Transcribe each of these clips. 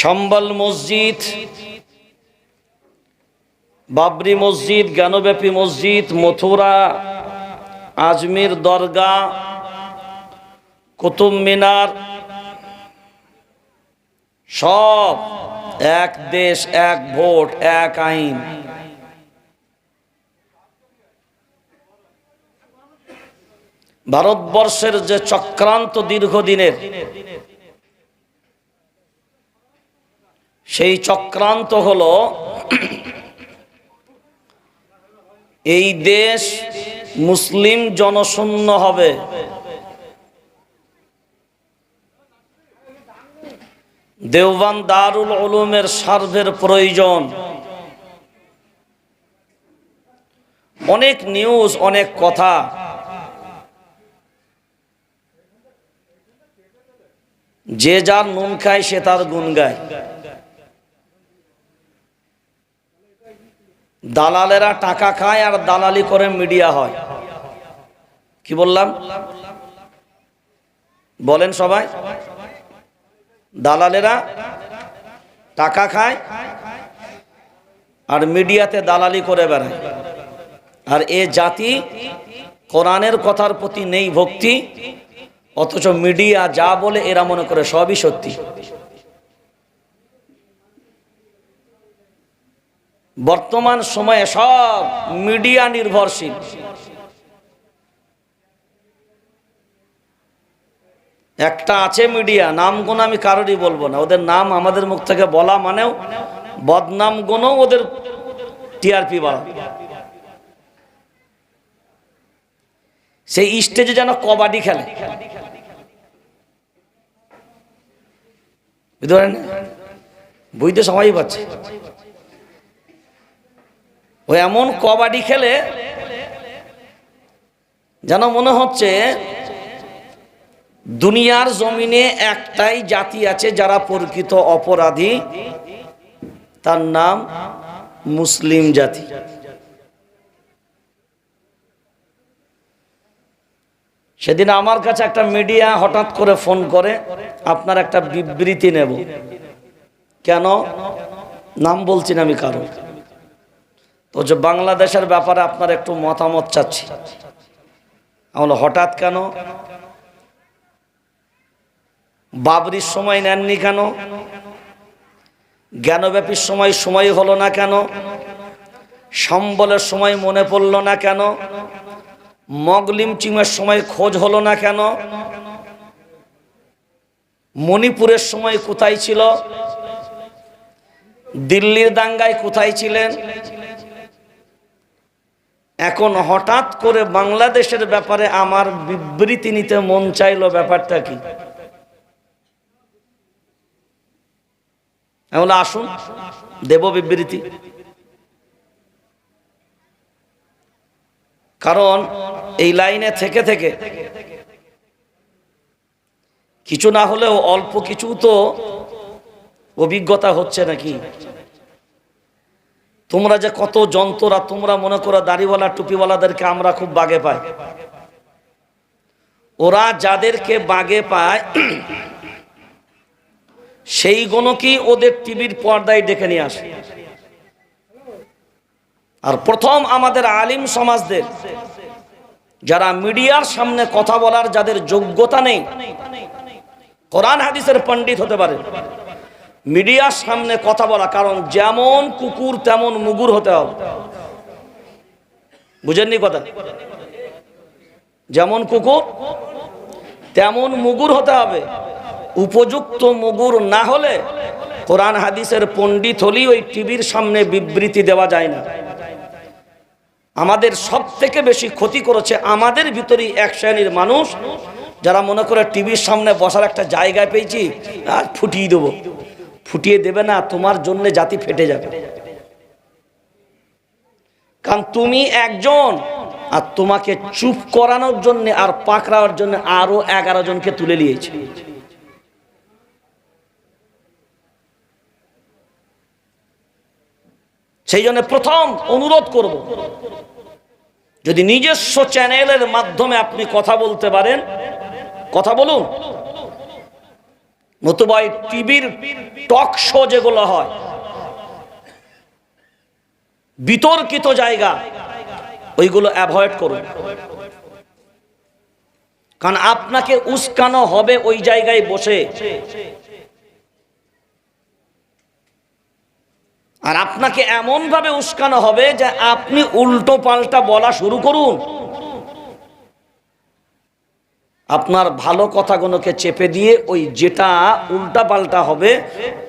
সম্বল মসজিদ, বাবরি মসজিদ, জ্ঞানব্যাপী মসজিদ, মথুরা, আজমির দরগা কুতুব মিনার, সব এক দেশ, এক ভোট, এক আইন। ভারতবর্ষের যে চক্রান্ত দীর্ঘদিনের সেই চক্রান্ত হল এই দেশ মুসলিম জনশূন্য হবে। দেওবান দারুল উলুমের সার্ভের প্রয়োজন। অনেক নিউজ, অনেক কথা। যে যার নুন খায়, সে তার গুণ গায়। দালালেরা টাকা খায় আর দালালি করে মিডিয়া হয়। কি বললাম? বলেন সবাই। দালালেরা টাকা খায় আর মিডিয়াতে দালালি করে বেড়ায়। আর এ জাতি কোরআনের কথার প্রতি নেই ভক্তি, অথচ মিডিয়া যা বলে এরা মনে করে সবই সত্যি। বর্তমান সময়ে সব মিডিয়া নির্ভরশীল। একটা আছে মিডিয়া, নাম গুণ আমি কারোরই বলব না। ওদের নাম আমাদের মুখ থেকে বলা মানেও বদনাম গুণও ওদের টিআরপি বাড়া সেই স্টেজে যেন কবাডি খেলে। বুঝতে পারেন বুঝতে সবাই পাচ্ছে। ও এমন কবাডি খেলে যেন মনে হচ্ছে দুনিয়ার জমিনে একটাই জাতি আছে যারা প্রকৃত অপরাধী। তার নাম মুসলিম জাতি। সেদিন আমার কাছে একটা মিডিয়া হঠাৎ করে ফোন করে, আপনার একটা বিবৃতি নেব। কেন? নাম বলছি না আমি কারও। তো যে বাংলাদেশের ব্যাপারে আপনার একটু মতামত চাচ্ছি। আমরা হঠাৎ কেন? বাবরির সময় নেননি কেন? জ্ঞানব্যাপীর সময় সময় হলো না কেন? সম্বলের সময় মনে পড়ল না কেন? মগলিম চিমের সময় খোঁজ হলো না কেন? মণিপুরের সময় কোথায় ছিল? দিল্লির দাঙ্গায় কোথায় ছিলেন? এখন হঠাৎ করে বাংলাদেশের ব্যাপারে আমার বিবৃতি নিতে মন চাইলো ব্যাপারটা কি? এখন আসুন, দেব বিবৃতি। কারণ এই লাইনে থেকে থেকে কিছু না হলেও অল্প কিছু তো অভিজ্ঞতা হচ্ছে নাকি? তোমরা যে কত যন্ত্ররা, তোমরা মনে করো দাড়িওয়ালা, টুপিওয়ালাদেরকে আমরা খুব বাগে পাই। ওরা যাদেরকে বাগে পায়, সেই গণকেই ওদের টিভির পর্দায় ডেকে নিয়ে আসে। আর প্রথম আমাদের আলিম সমাজদের, যারা মিডিয়ার সামনে কথা বলার, যাদের যোগ্যতা নেই, কোরআন হাদিসের পণ্ডিত হতে পারে। মিডিয়ার সামনে কথা বলা, কারণ যেমন কুকুর তেমন মুগুর হতে হবে। বুঝেননি কথা? যেমন কুকুর তেমন মুগুর হতে হবে। উপযুক্ত মুগুর না হলে কোরআন হাদিসের পণ্ডিত হলেই ওই টিভির সামনে বিবৃতি দেওয়া যায় না। আমাদের সব থেকে বেশি ক্ষতি করেছে আমাদের ভিতরেই এক শ্রেণির মানুষ, যারা মনে করে টিভির সামনে বসার একটা জায়গা পেয়েছি, আর ফুটিয়ে দেবো। ফুটিয়ে দেবে না, তোমার জন্য জাতি ফেটে যাবে। কারণ তুমি একজন, আর তোমাকে চুপ করানোর জন্য আর পাকড়াওয়ার জন্য আরও এগারো জনকে তুলে নিয়েছে। সেই জন্য প্রথম অনুরোধ করব, যদি নিজস্ব চ্যানেলের মাধ্যমে আপনি কথা বলতে পারেন, কথা বলুন। নতুবা টিভির টক শো যেগুলো হয়, বিতর্কিত জায়গা, ওইগুলো অ্যাভয়েড করুন। কারণ আপনাকে উস্কানো হবে ওই জায়গায় বসে। আর আপনাকে এমন ভাবে উস্কানো হবে যে আপনি উল্টো পাল্টা বলা শুরু করুন। আপনার ভালো কথাগুলোকে চেপে দিয়ে ওই যেটা উল্টা পাল্টা হবে,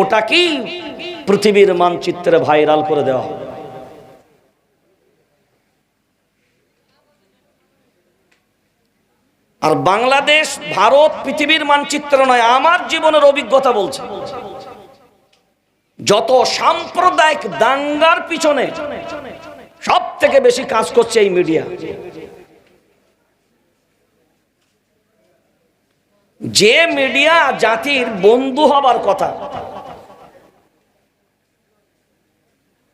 ওটাকেই পৃথিবীর মানচিত্রে ভাইরাল করে দেওয়া হবে। আর বাংলাদেশ, ভারত পৃথিবীর মানচিত্র নয়, আমার জীবনের অভিজ্ঞতা বলছে, যত সাম্প্রদায়িক দাঙ্গার পিছনে সব থেকে বেশি কাজ করছে এই মিডিয়া। যে মিডিয়া জাতির বন্ধু হবার কথা,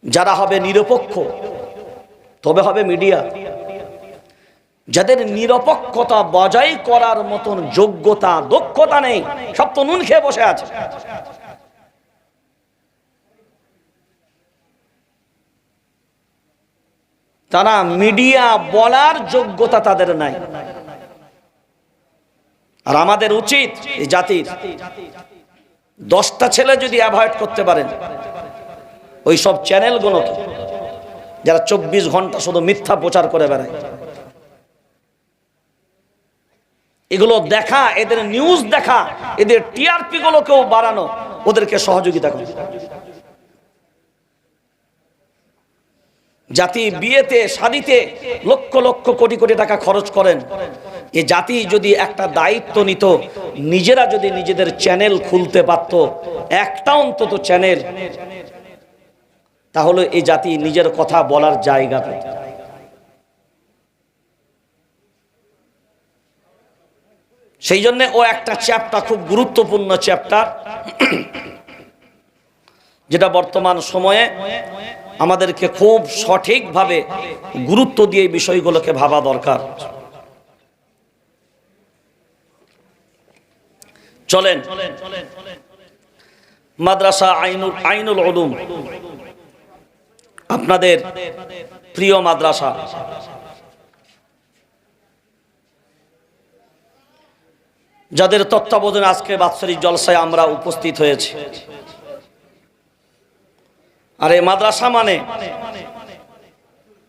যারা হবে নিরপেক্ষ, তবে হবে মিডিয়া। যাদের নিরপেক্ষতা বজায় করার মতন যোগ্যতা, দক্ষতা নেই, সব তো নুন খেয়ে বসে আছে। তারা মিডিয়া বলার যোগ্যতা তাদের নাই। আর আমাদের উচিত এই জাতির দশটা ছেলে যদি অ্যাভয়েড করতে পারেন, ওই সব চ্যানেলগুলোকে, যারা চব্বিশ ঘণ্টা শুধু মিথ্যা প্রচার করে বেড়ায়। এগুলো দেখা, এদের নিউজ দেখা, এদের টিআরপি গুলোকেও বাড়ানো, ওদেরকে সহযোগিতা করে। জাতি বিয়েতে, শাদিতে লক্ষ লক্ষ কোটি কোটি টাকা খরচ করেন। এ জাতি যদি একটা দায়িত্ব নিত, নিজেরা যদি নিজেদের চ্যানেল খুলতে পারত, একটা অন্তত চ্যানেল, তাহলে এ জাতি নিজের কথা বলার জায়গা পেত। সেই জন্য ও একটা চ্যাপ্টার, খুব গুরুত্বপূর্ণ চ্যাপ্টার, যেটা বর্তমান সময়ে আমাদেরকে খুব সঠিকভাবে গুরুত্ব দিয়ে বিষয়গুলোকে ভাবা দরকার। চলেন। মাদ্রাসা আইনুল আইনুল উলুম। আপনাদের প্রিয় মাদ্রাসা। যাদের তত্ত্বাবধানে আজকে বাৎসরিক জলসায় আমরা উপস্থিত হয়েছি। আর এই মাদ্রাসা মানে?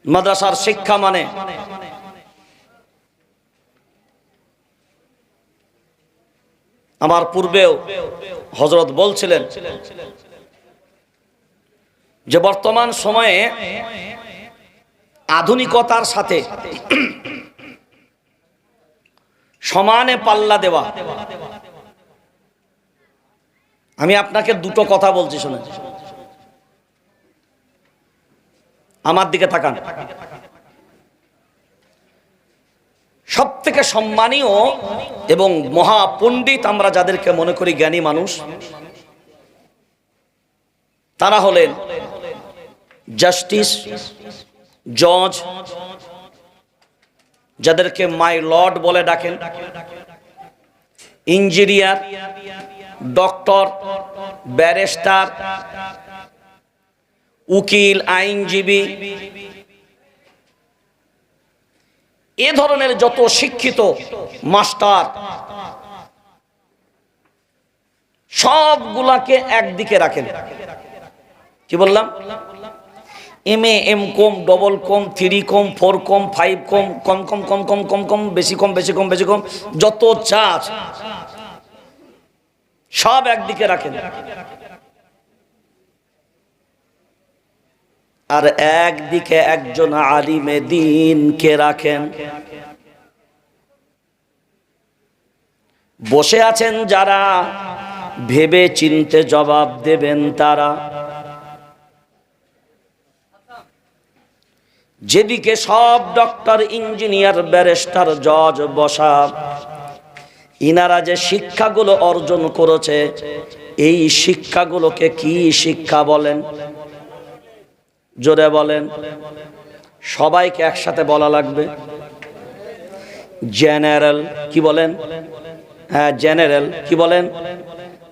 মাদ্রাসার শিক্ষা মানে? আমার পূর্বেও হজরত বলছিলেন যে বর্তমান সময়ে আধুনিকতার সাথে সমানে পাল্লা দেওয়া। আমি আপনাকে দুটো কথা বলছি শুনে আমার দিকে তাকান। সব থেকে সম্মানীয় এবং মহাপণ্ডিত আমরা যাদেরকে মনে করি জ্ঞানী মানুষ, তারা হলেন জাস্টিস জজ, যাদেরকে মাই লর্ড বলে ডাকেন, ইঞ্জিনিয়ার, ডক্টর, ব্যারিস্টার উকিল, আইনজীবী। এ ধরনের যত শিক্ষিত মাস্টার, সবগুলাকে একদিকে রাখেন। কি বললাম? M A M com double com three কম ফোর কম ফাইভ কম কম কম কম কম কম কম, বেশি কম বেশি কম বেশি কম, যত চা আছে সব একদিকে রাখেন। আর একদিকে একজন আলিমে দিনকে রাখেন? বসে আছেন যারা, ভেবে চিনতে জবাব দেবেন তারা। যেদিকে সব ডক্টর, ইঞ্জিনিয়ার, ব্যারিস্টার, জজ বসা ইনারা যে শিক্ষাগুলো অর্জন করেছে, এই শিক্ষাগুলোকে কি শিক্ষা বলেন? জোরে বলেন, সবাইকে একসাথে বলা লাগবে। জেনারেল, কি বলেন? হ্যাঁ জেনারেল, কি বলেন?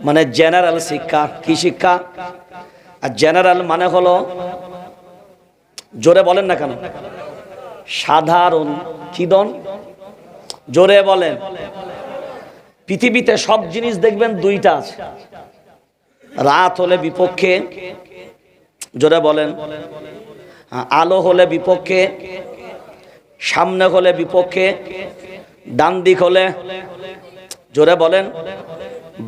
মানে জেনারেল শিক্ষা, কি শিক্ষা? আর জেনারেল মানে হলো, জোরে বলেন না কেন? সাধারণ, কি দন? জোরে বলেন। পৃথিবীতে সব জিনিস দেখবেন দুইটা আছে। রাত হলে বিপক্ষে জোরে বলেন। আলো হলে বিপক্ষে, সামনে হলে বিপক্ষে, ডান দিক হলে, জোরে বলেন।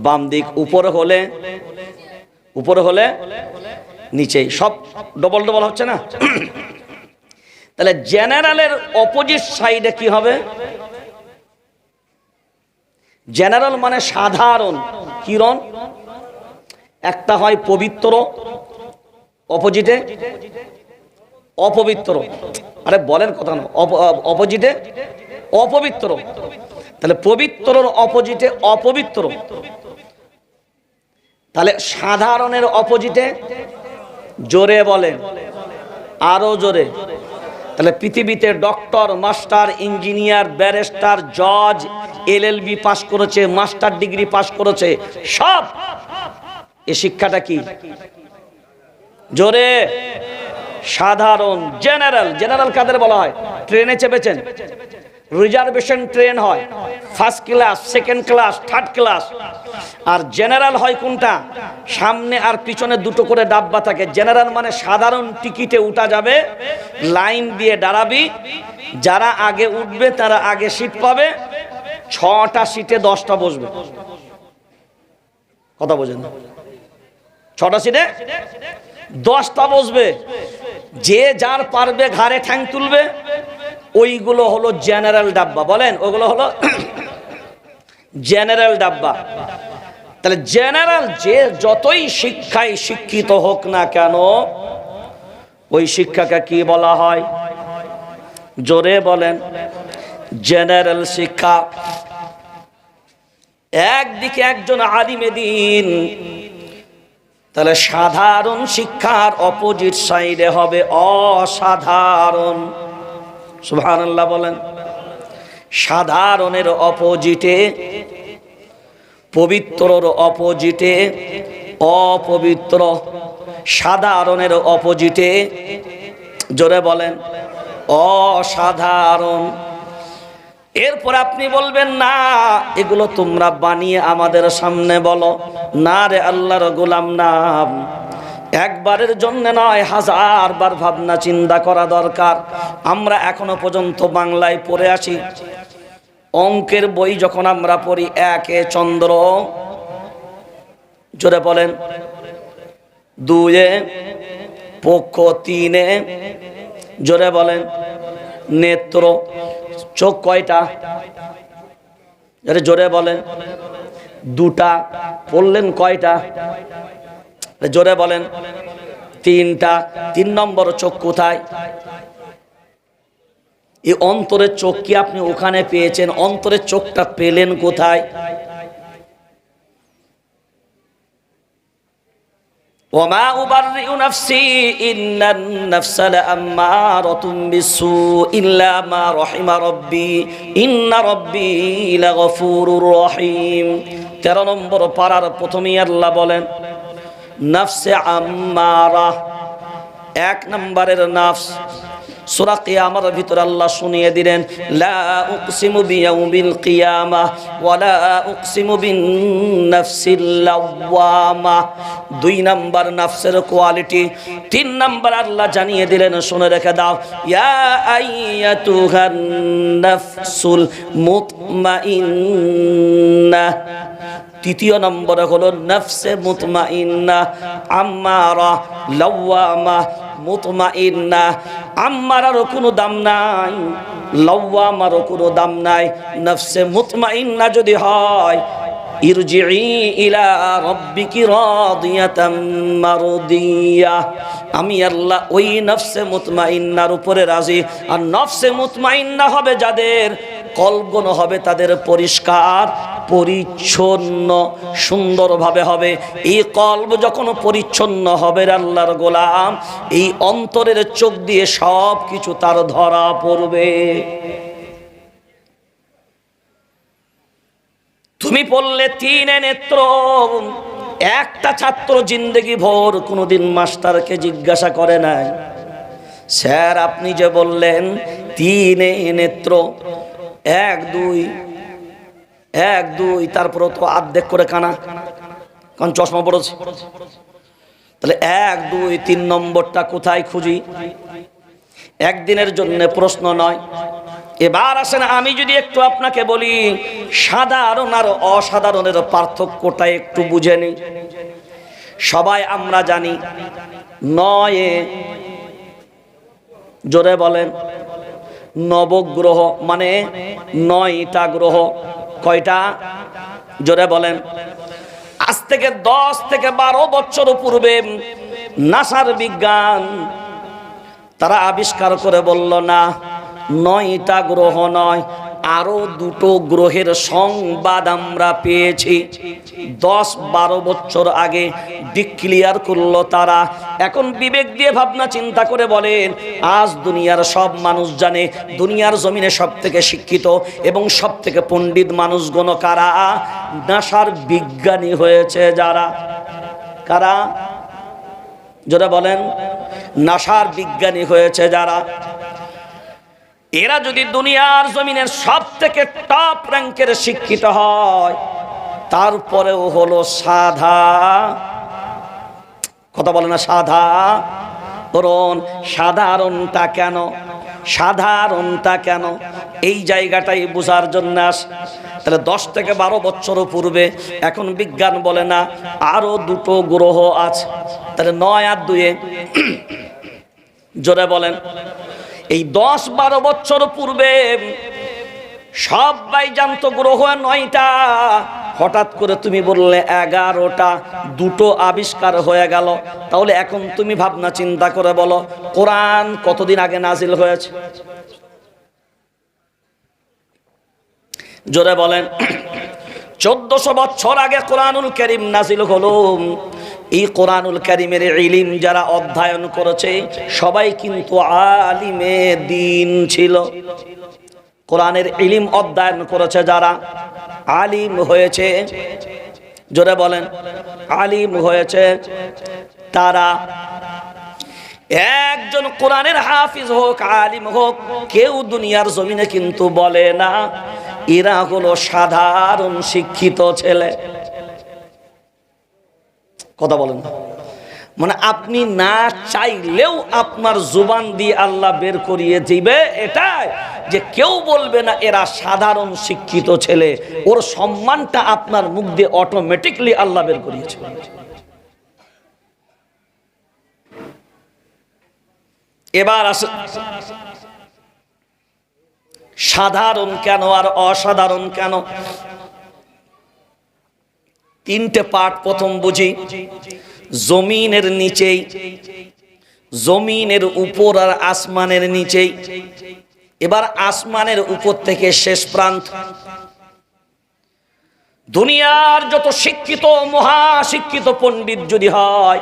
বাম দিক উপরে হলে উপরে হলে নিচে সব ডবল ডবল হচ্ছে না? তাহলে জেনারেলের অপোজিট সাইডে কি হবে? জেনারেল মানে সাধারণ কিরণ। একটা হয় পবিত্র অপোজিটে? অপবিত্র। আরে বলেন কথা না। অপোজিটে? অপবিত্র। তাহলে পবিত্রর অপোজিটে অপবিত্র। তাহলে সাধারণের অপোজিটে? জোরে বলেন। আরও জোরে। তাহলে পৃথিবীতে ডক্টর, মাস্টার, ইঞ্জিনিয়ার, ব্যারিস্টার, জজ, এলএলবি পাস করেছে, মাস্টার ডিগ্রি পাস করেছে, সব। এ শিক্ষাটা কি? জোরে। সাধারণ জেনারেল জেনারেল কাদের বলা হয়? ট্রেনে চেপেছেন। রিজার্ভেশন ট্রেন হয়। First class, second class, third class. আর জেনারেল হয় কোনটা? সামনে আর পিছনে দুটো করে ডাব্বা থাকে। জেনারেল মানে সাধারণ টিকিটে উঠা যাবে, লাইন দিয়ে দাঁড়াবি। যারা আগে উঠবে, তারা আগে সিট পাবে। ছটা সিটে দশটা বসবে। কথা বোঝেন ছটা সিটে? দশটা বসবে। যে যার পারবে ঘাড়ে ঠ্যাং তুলবে, ওইগুলো হলো জেনারেল ডাব্বা। বলেন, ওগুলো হলো জেনারেল ডাব্বা। তাহলে জেনারেল যে যতই শিক্ষায় শিক্ষিত হোক না কেন, ওই শিক্ষাকে কি বলা হয়? জোরে বলেন, জেনারেল শিক্ষা। একদিকে একজন আলিমে দিন তাহলে সাধারণ শিক্ষার অপোজিট সাইডে হবে অসাধারণ। সুবহানাল্লাহ বলেন, সাধারণের অপোজিটে, পবিত্রর অপোজিটে, অপবিত্র, সাধারণের অপোজিটে, জোরে বলেন, অসাধারণ। এরপর আপনি বলবেন, না, এগুলো তোমরা বানিয়ে আমাদের সামনে বলো। না রে আল্লাহর গোলাম নাম। একবারের জন্য নয়, হাজার বার ভাবনা চিন্তা করা দরকার। আমরা এখনও পর্যন্ত বাংলায় পড়ে আসি অঙ্কের বই যখন আমরা পড়ি, একে চন্দ্র, জোরে বলেন, দুয়ে, পক্ষ, তিনে, জোরে বলেন, নেত্র চোখ কয়টা? জোরে বলেন। দুটা, পড়লেন কয়টা? জোরে বলেন। তিনটা, তিন নম্বর চোখ কোথায়? এই অন্তরের চোখ কি আপনি ওখানে পেয়েছেন? অন্তরের চোখটা পেলেন কোথায়? وما أبرئ نفسي إن النفس لأمارة بالسوء إلا ما رحم ربي إن ربي لغفور رحيم তেরো নম্বর পাড়ার প্রথমেই আল্লাহ বলেন নফসে আম্মারা এক নম্বরের নফস সূরা কিয়ামার ভিতর আল্লাহ শুনিয়ে দিলেন, লা উকসিমু বিয়াউমিল কিয়ামা ওয়া লা উকসিমু বিন নাফসিল লাওয়ামা। দুই নাম্বার নাফসের কোয়ালিটি, তিন নাম্বার আল্লাহ জানিয়ে দিলেন, শুনে রেখে দাও, ইয়া আইয়াতুহান নাফসুল মুতমাইন্নাহ তৃতীয় নম্বরে হলো নফসে মুতমাইন্না, আম্মারা, লাওয়ামা, মুতমাইন্না। আম্মারারও কোনো দাম নাই, লাওয়ামারও কোনো দাম নাই। নফসে মুতমাইন্না যদি হয় আমি আল্লাহ ওই নফসে মুতমাইন্নার উপরে রাজি। আর নফসে মুতমাইন্না হবে যাদের কল্পন হবে তাদের পরিষ্কার। পরিচ্ছন্ন সুন্দরভাবে হবে। এই কল্প যখন পরিচ্ছন্ন হবে আল্লাহর গোলাম, এই অন্তরের চোখ দিয়ে সব কিছু তার ধরা পড়বে। তুমি পড়লে তিনে নেত্র, একটা ছাত্র জিন্দগি ভোর কোনোদিন মাস্টারকে জিজ্ঞাসা করে নাই। স্যার, আপনি যে বললেন, তিনে নেত্র, এক, দুই এক, দুই তারপরে তো আর্ধেক করে কানা। কারণ চশমা পড়েছে তাহলে এক, দুই, তিন নম্বরটা কোথায় খুঁজি? একদিনের জন্য প্রশ্ন নয়। এবার আসেন, আমি যদি একটু আপনাকে বলি, সাধারণ আর অসাধারণের পার্থক্যটা একটু বুঝে নিই। সবাই আমরা জানি, নয়ে জোরে বলেন, নবগ্রহ মানে নয়টা গ্রহ। কয়টা? জোরে বলেন। আজ থেকে দশ থেকে বারো বছর পূর্বে নাসার বিজ্ঞান তারা আবিষ্কার করে বলল, না, নয়টা গ্রহ নয় আরও দুটো গ্রহের সংবাদ আমরা পেয়েছি। দশ বারো বছর আগে ডিক্লিয়ার করল তারা। এখন বিবেক দিয়ে ভাবনা চিন্তা করে বলেন, আজ দুনিয়ার সব মানুষ জানে দুনিয়ার জমিনে সব থেকে শিক্ষিত এবং সব থেকে পণ্ডিত মানুষগণ কারা? নাসার বিজ্ঞানী হয়েছে যারা। কারা? যারা বলেন, নাসার বিজ্ঞানী হয়েছে যারা। এরা যদি দুনিয়ার জমিনের সব থেকে টপ র্যাঙ্কের শিক্ষিত হয়, তারপরেও হলো সাধা। কথা বলে না সাধা? ধরুন, সাধারণটা কেন? সাধারণটা কেন? এই জায়গাটাই বোঝার জন্য আস। তাহলে দশ থেকে বারো বছর পূর্বে এখন বিজ্ঞান বলে না, আরও দুটো গ্রহ আছে। তাহলে নয় আর দুয়ে, জোরে বলেন। এই দশ বারো বছর পূর্বে সবাই জানতো গ্রহ নয়টা। হঠাৎ করে তুমি বললে এগারোটা, দুটো আবিষ্কার হয়ে গেল। তাহলে এখন তুমি ভাবনা চিন্তা করে বলো, কোরআন কতদিন আগে নাজিল হয়েছে? জোরে বলেন, চোদ্দশো বছর আগে কোরআনুল করিম নাজিল হলো। এই কোরআনুল করিমের ইলিম যারা অধ্যয়ন করেছে, সবাই কিন্তু আলিমে দিন ছিল। কোরআনের ইলিম অধ্যয়ন করেছে যারা আলিম হয়েছে, জোরে বলেন, আলিম হয়েছে তারা। একজন কোরআনের হাফিজ হোক, আলিম হোক, কেউ দুনিয়ার জমিনে কিন্তু বলে না, এরা হলো সাধারণ শিক্ষিত ছেলে। কথা বলেন। মানে আপনি না চাইলেও আপনার জুবান দিয়ে আল্লাহ বের করিয়ে দিবে, এটাই যে কেউ বলবে না, এরা সাধারণ শিক্ষিত ছেলে। ওর সম্মানটা আপনার মুখ দিয়ে অটোমেটিকলি আল্লাহ বের করিয়েছে। এবার আস সাধারণ কেন আর অসাধারণ কেন? তিনটে পাঠ প্রথম বুঝি। জমিনের নিচেই, জমিনের উপর আর আসমানের নিচেই। এবার আসমানের উপর থেকে শেষ প্রান্ত। দুনিয়ার যত শিক্ষিত মহা শিক্ষিত পণ্ডিত যদি হয়,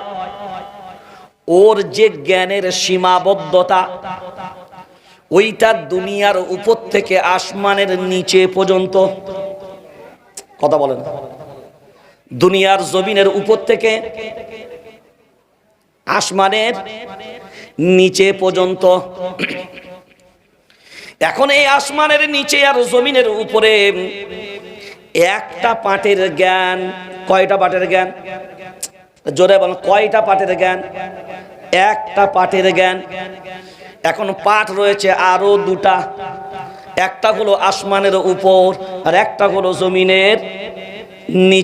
ওর যে জ্ঞানের সীমাবদ্ধতা, ওইটা দুনিয়ার উপর থেকে আসমানের নিচে পর্যন্ত। কথা বলেন। দুনিয়ার জমিনের উপর থেকে, আসমানের নিচে পর্যন্ত। এখন এই আসমানের নিচে আর জমিনের উপরে একটা পাটের জ্ঞান, কয়টা পাটের জ্ঞান? জোরে বলেন, কয়টা পাটের জ্ঞান? একটা পাটের জ্ঞান। এখন পাট রয়েছে আরও দুটা। একটা হলো আসমানের উপর আর একটা হলো জমিনের নিচে